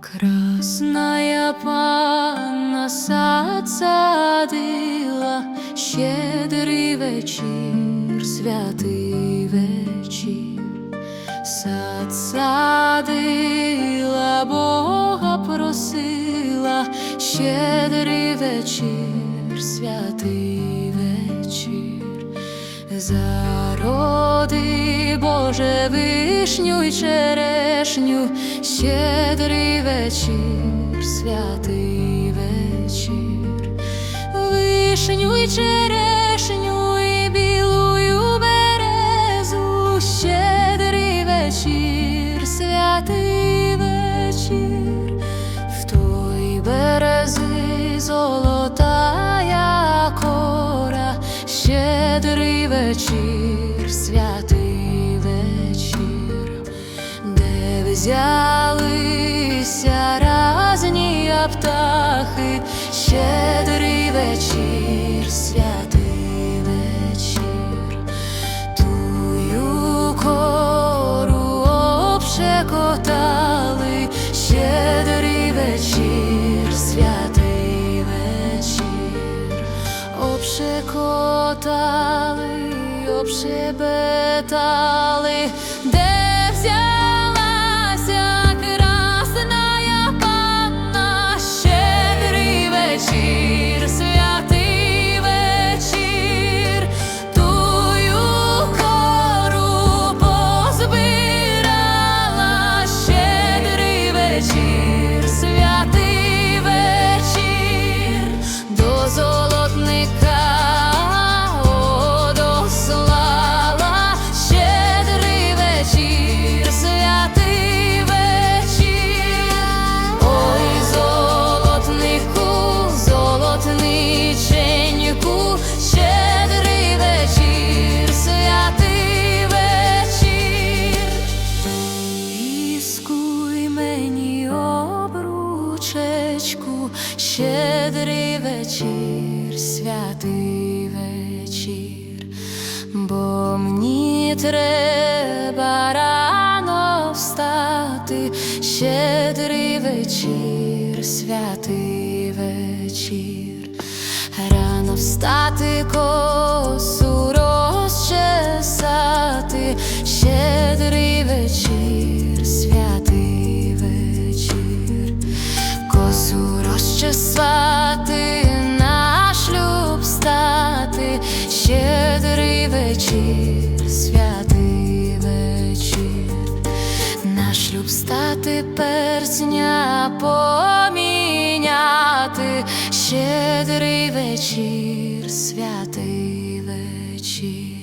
Красная панна сад садила, щедрий вечір, святий вечір, сад садила, Бога просила, щедрий вечір, святий вечір. Зароди, Боже, вишню й черешню, щедрий вечір, святий вечір, вишню й черешню і білую вечір, святий вечір, де взялися разні птахи, щедрий вечір, святий вечір, тую кору обшекотали, щедрий вечір, святий вечір, обшекотали, обшебетали, де взялася обручечку, щедрий вечір, святий вечір, бо мені треба рано встати, щедрий вечір, святий вечір, рано встати щедрий вечір, святий вечір, на шлюб стати персня поміняти, щедрий вечір, святий вечір.